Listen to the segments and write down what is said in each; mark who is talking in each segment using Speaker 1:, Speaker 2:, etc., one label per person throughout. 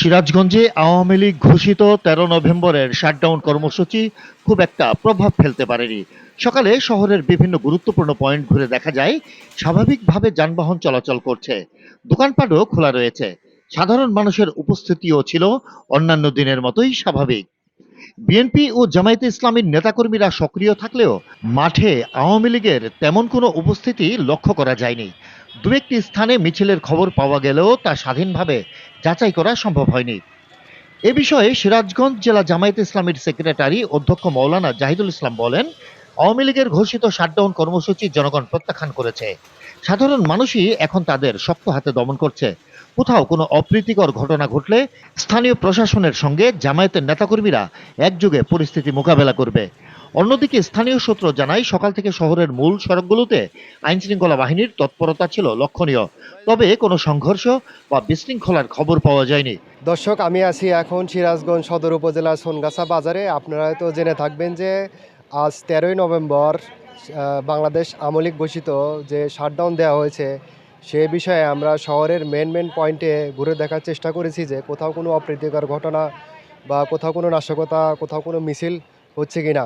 Speaker 1: সিরাজগঞ্জে আওয়ামী লীগ ঘোষিত তেরো নভেম্বরের শাটডাউন কর্মসূচি খুব একটা প্রভাব ফেলতে পারেনি। সকালে শহরের বিভিন্ন গুরুত্বপূর্ণ পয়েন্ট ঘুরে দেখা যায়, স্বাভাবিকভাবে যানবাহন চলাচল করছে। দোকানপাটও খোলা রয়েছে। সাধারণ মানুষের উপস্থিতিও ছিল অন্যান্য দিনের মতোই স্বাভাবিক। বিএনপি ও জামায়াতে ইসলামীর নেতাকর্মীরা সক্রিয় থাকলেও মাঠে আওয়ামী লীগের তেমন কোনো উপস্থিতি লক্ষ্য করা যায়নি। দু একটি স্থানে মিছিলের খবর পাওয়া গেলেও তা স্বাধীনভাবে যাচাই করা সম্ভব হয়নি। এ বিষয়ে সিরাজগঞ্জ জেলা জামায়াত ইসলামীর সেক্রেটারি অধ্যক্ষ মৌলানা জাহিদুল ইসলাম বলেন, আওয়ামী লীগের ঘোষিত শাটডাউন কর্মসূচি জনগণ প্রত্যাখ্যান করেছে। সাধারণ মানুষই এখন তাদের শক্ত হাতে দমন করছে। কোথাও কোনো অপ্রীতিকর ঘটনা ঘটলে স্থানীয় প্রশাসনের সঙ্গে জামায়াতের নেতাকর্মীরা একযোগে পরিস্থিতি মোকাবেলা করবে। অন্যদিকে স্থানীয় সূত্র জানায়, সকাল থেকে শহরের মূল সড়কগুলোতে আইনশৃঙ্খলা বাহিনীর তৎপরতা ছিল লক্ষণীয়। তবে কোনো সংঘর্ষ বা বিশৃঙ্খলার খবর পাওয়া যায়নি।
Speaker 2: দর্শক, আমি আছি এখন সিরাজগঞ্জ সদর উপজেলার সোনগাছা বাজারে। আপনারা তো জেনে থাকবেন যে আজ তেরোই নভেম্বর বাংলাদেশ আমলিক ঘোষিত যে শাটডাউন দেওয়া হয়েছে, সে বিষয়ে আমরা শহরের মেন মেন পয়েন্টে ঘুরে দেখার চেষ্টা করেছি যে কোথাও কোনো অপ্রীতিকর ঘটনা বা কোথাও কোনো নাশকতা, কোথাও কোনো মিছিল হচ্ছে কি না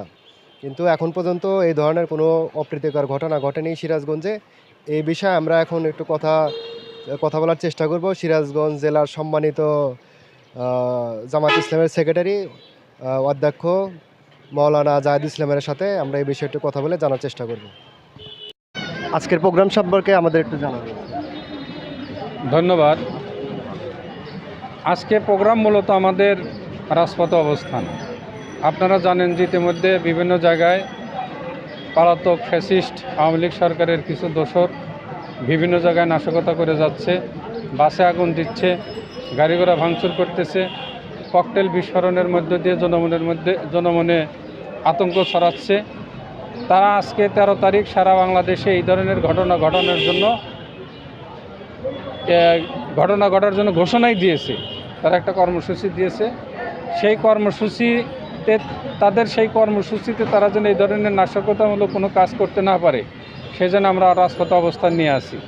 Speaker 2: কিন্তু এখন পর্যন্ত এই ধরনের কোনো অপ্রীতিকর ঘটনা ঘটেনি সিরাজগঞ্জে। এই বিষয়ে আমরা এখন একটু কথা কথা বলার চেষ্টা করব। সিরাজগঞ্জ জেলার সম্মানিত জামাত ইসলামের সেক্রেটারি অধ্যক্ষ মৌলানা জাহিদ ইসলামের সাথে আমরা এই বিষয়ে একটু কথা বলে জানার চেষ্টা করব। আজকের প্রোগ্রাম সম্পর্কে আমাদের একটু জানাবেন
Speaker 3: ধন্যবাদ। আজকে প্রোগ্রাম মূলত আমাদের রাজপথ অবস্থান। আপনারা জানেন যে ইতিমধ্যে বিভিন্ন জায়গায় পলাতক ফ্যাসিস্ট আওয়ামী লীগ সরকারের কিছু দোসর বিভিন্ন জায়গায় নাশকতা করে যাচ্ছে, বাসে আগুন দিচ্ছে গাড়ি ঘোড়া ভাঙচুর করতেছে, ককটেল বিস্ফোরণের মধ্য দিয়ে জনমনের মধ্যে, জনমনে আতঙ্ক ছড়াচ্ছে। তারা আজকে তেরো তারিখ সারা বাংলাদেশে এই ধরনের ঘটনা ঘটানোর জন্য ঘটনা ঘটার জন্য ঘোষণাই দিয়েছে। তারা একটা কর্মসূচি দিয়েছে। সেই কর্মসূচিতে তাদের সেই কর্মসূচিতে তারা যেন এই ধরনের নাশকতামূলক কোনো কাজ করতে না পারে সেজন্য আমরা রাজপথ অবস্থান নিয়ে আসি।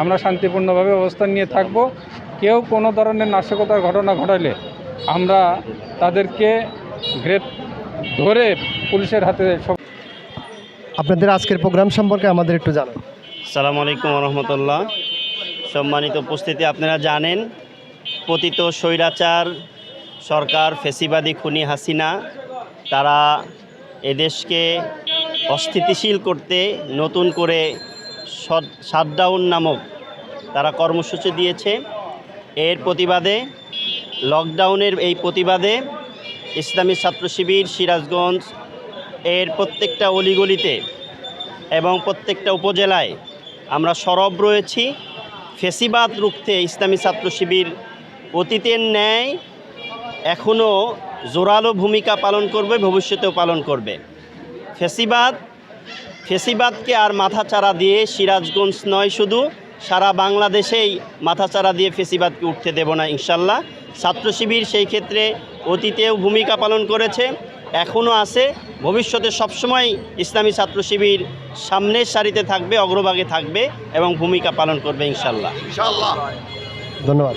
Speaker 3: আমরা শান্তিপূর্ণভাবে অবস্থান নিয়ে থাকব। কেউ কোনো ধরনের নাশকতার ঘটনা ঘটালে আমরা তাদেরকে গ্রেপ ধরে পুলিশের হাতে সব
Speaker 2: আপনাদের আজকের প্রোগ্রাম সম্পর্কে আমাদের একটু জানান।
Speaker 4: সালাম আলাইকুম রহমতুল্লাহ সম্মানিত উপস্থিতি আপনারা জানেন পতিত স্বৈরাচার সরকার, ফেসিবাদী খুনি হাসিনা, তারা এদেশকে অস্থিতিশীল করতে নতুন করে শাটডাউন নামক তারা কর্মসূচি দিয়েছে। এর প্রতিবাদে লকডাউনের এই প্রতিবাদে ইসলামী ছাত্র শিবির, সিরাজগঞ্জ, এর প্রত্যেকটা অলিগলিতে এবং প্রত্যেকটা উপজেলায় আমরা সরব রয়েছি। ফেসিবাদ রুখতে ইসলামী ছাত্র শিবির অতীতের ন্যায় এখনও জোরালো ভূমিকা পালন করবে ভবিষ্যতেও পালন করবে। ফেসিবাদ ফেসিবাদকে আর মাথাচাড়া দিয়ে সিরাজগঞ্জ নয় শুধু সারা বাংলাদেশেই মাথাচাড়া দিয়ে ফেসিবাদকে উঠতে দেব না ইনশাল্লাহ। ছাত্র শিবির সেই ক্ষেত্রে অতীতেও ভূমিকা পালন করেছে এখনও আছে। ভবিষ্যতে সবসময় ইসলামী ছাত্র শিবির সামনের সারিতে থাকবে অগ্রভাগে থাকবে এবং ভূমিকা পালন করবে ইনশাল্লাহ।
Speaker 2: ধন্যবাদ।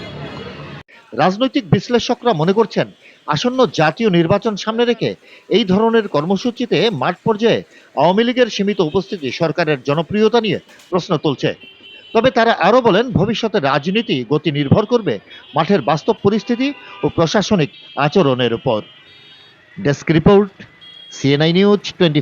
Speaker 1: রাজনৈতিক বিশ্লেষকরা মনে করছেন, আসন্ন জাতীয় নির্বাচন সামনে রেখে এই ধরনের কর্মসূচিতে মাঠ পর্যায়ে আওয়ামী লীগের সীমিত উপস্থিতি সরকারের জনপ্রিয়তা নিয়ে প্রশ্ন তুলছে। তবে তারা আরও বলেন, ভবিষ্যতে রাজনীতি গতি নির্ভর করবে মাঠের বাস্তব পরিস্থিতি ও প্রশাসনিক আচরণের উপর। Desk report, CNI news twenty